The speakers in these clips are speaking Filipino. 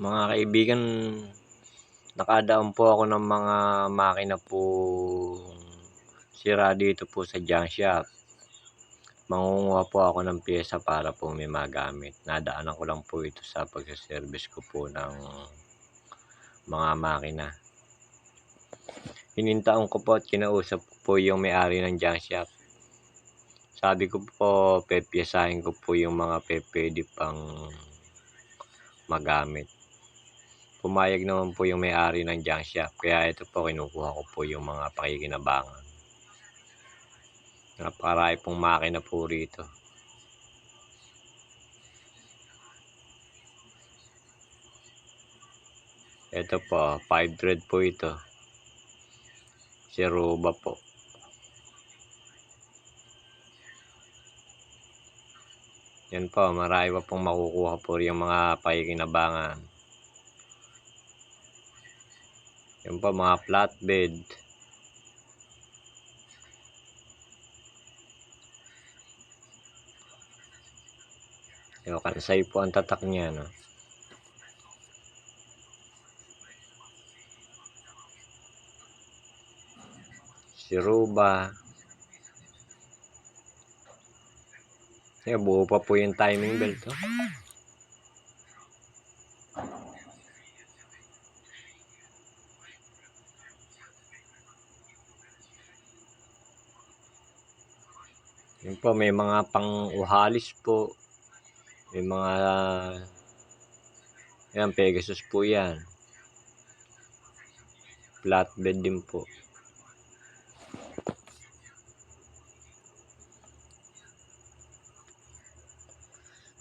Mga kaibigan, nakadaan po ako ng mga makina po sira dito po sa junk shop. Mangunguha po ako ng pyesa para po may magamit. Nadaanan ko lang po ito sa pagsaservice ko po ng mga makina. Hinintaan ko po at kinausap po yung may-ari ng junk shop. Sabi ko po, pepyesahin ko po yung mga pepede pang magamit. Pumayag naman po yung may-ari ng junk shop. Kaya ito po, kinukuha ko po yung mga pakikinabangan. Napakarami pong makina po rito. Ito po, 5 thread po ito. Si Ruba po. Yan po, marami pa pong makukuha po yung mga pakikinabangan. Yan po, mga flatbed. Yung kansay po ang tatak niya, no? Si Ruba. Eh, buo pa po yung timing belt, oh. Yun po, may mga pang-uhalis po. May mga yan, Pegasus po yan. Flatbed din po.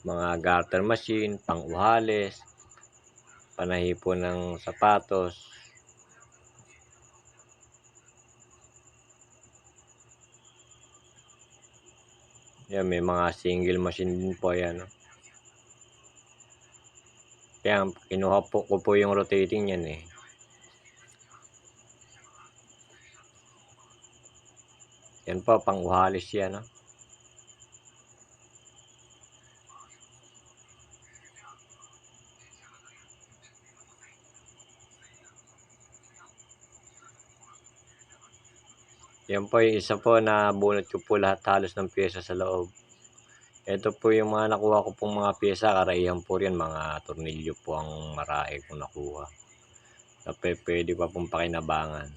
Mga garter machine, pang-uhalis, panahi po ng sapatos. Yan, may mga single machine din po yan. No? Kaya kinuha po ko po yung rotating yan eh. Yan po, pang uhalis yan. No? Yan po yung isa po na bunot ko po lahat halos ng pyesa sa loob. Ito po yung mga nakuha ko pong mga pyesa, karaihan po rin, mga tornilyo po ang marami kong nakuha. Na pwede pa pong pakinabangan.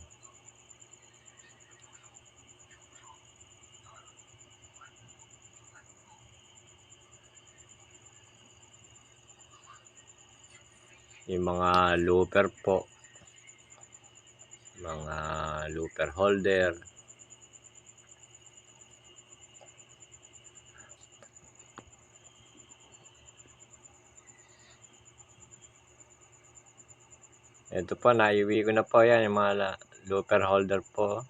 Yung mga looper po. Mga looper holder. Ito po, naiwi ko na po yan, yung mga looper holder po.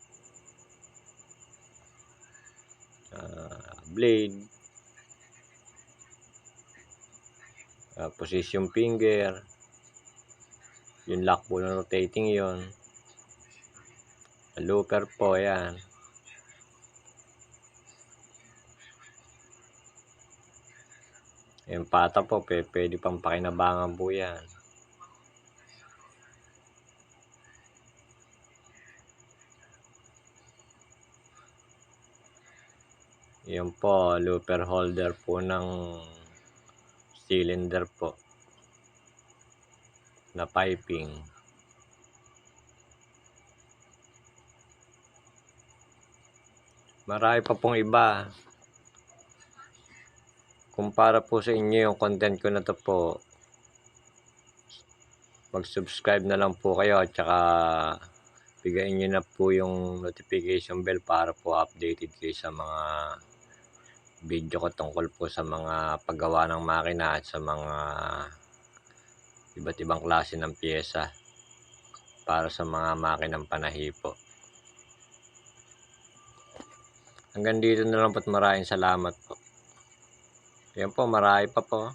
Uh, blade. Uh, position finger. Yung lock po ng rotating yon Looper po, yan. Yung pata po, pwede pang pakinabangan po yan. Yan po, looper holder po ng cylinder po na piping. Marami pa pong iba. Kumpara po sa inyo yung content ko na to po, mag-subscribe na lang po kayo at saka bigayin nyo na po yung notification bell para po updated kayo sa mga video ko tungkol po sa mga paggawa ng makina at sa mga iba't ibang klase ng pyesa para sa mga makinang panahi po. Hanggang dito na lang po at maraming salamat po. Yan po, marami pa po.